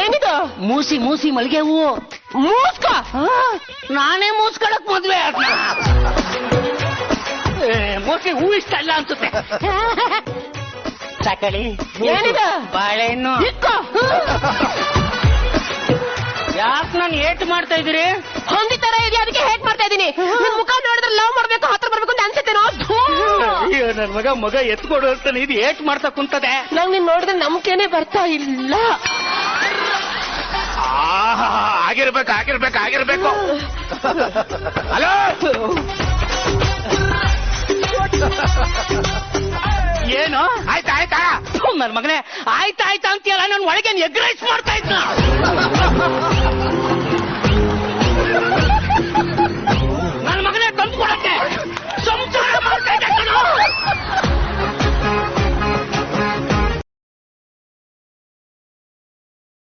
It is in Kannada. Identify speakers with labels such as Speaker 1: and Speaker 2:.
Speaker 1: ಏನಿದು?
Speaker 2: ಮೂಸಿ ಮೂಸಿ ಮಲ್ಲಿಗೆ ಹೂವು.
Speaker 1: ಮೂಸ್ಕ?
Speaker 2: ನಾನೇ ಮೂಸ್ಕೊಳಕ್ ಮದ್ವೆ ಮೂಸಿ ಮೋಸ್ಟ್ಲಿ ಹೂ ಇಷ್ಟ ಅಲ್ಲ ಅನ್ಸುತ್ತೆ. ಸಾಕಳಿ
Speaker 1: ಏನಿದು?
Speaker 2: ಬಾಳೆಹಣ್ಣು. ಯಾಕ ನಾನು ಏಟ್ ಮಾಡ್ತಾ ಇದೀರಿ
Speaker 1: ಹೊಂದಿ ತರ ಇದೆ ಅದಕ್ಕೆ ಹೇಟ್ ಮಾಡ್ತಾ ಇದೀನಿ ನಿನ್ ಮುಖ ನೋಡಿದ್ರೆ ಲವ್ ಮಾಡ್ಬೇಕು ಹತ್ರ ಬರ್ಬೇಕು ಅಂತ ಅನ್ಸುತ್ತೆ.
Speaker 2: ಅಯ್ಯೋ ನನ್ ಮಗ ಮಗ ಎತ್ಕೊಡು ಅಂತಾನೆ ಇದು ಏಟ್ ಮಾಡ್ತಾ ಕುಂತದೆ.
Speaker 1: ನಂಗ್ ನಿನ್ ನೋಡಿದ್ರೆ ನಂಬಿಕೆನೆ ಬರ್ತಾ ಇಲ್ಲ.
Speaker 3: ಆಗಿರ್ಬೇಕು ಆಗಿರ್ಬೇಕು ಆಗಿರ್ಬೇಕು. ಹಲೋ?
Speaker 2: ಏನು?
Speaker 3: ಆಯ್ತಾ ಆಯ್ತಾ?
Speaker 2: ನನ್ ಮಗನೇ, ಆಯ್ತಾ ಆಯ್ತಾ ಅಂತೀಯಲ್ಲ, ನನ್ ಒಳಗೆ ಎಗ್ ರೈಸ್ ಮಾಡ್ತಾ ಇದ್ನ?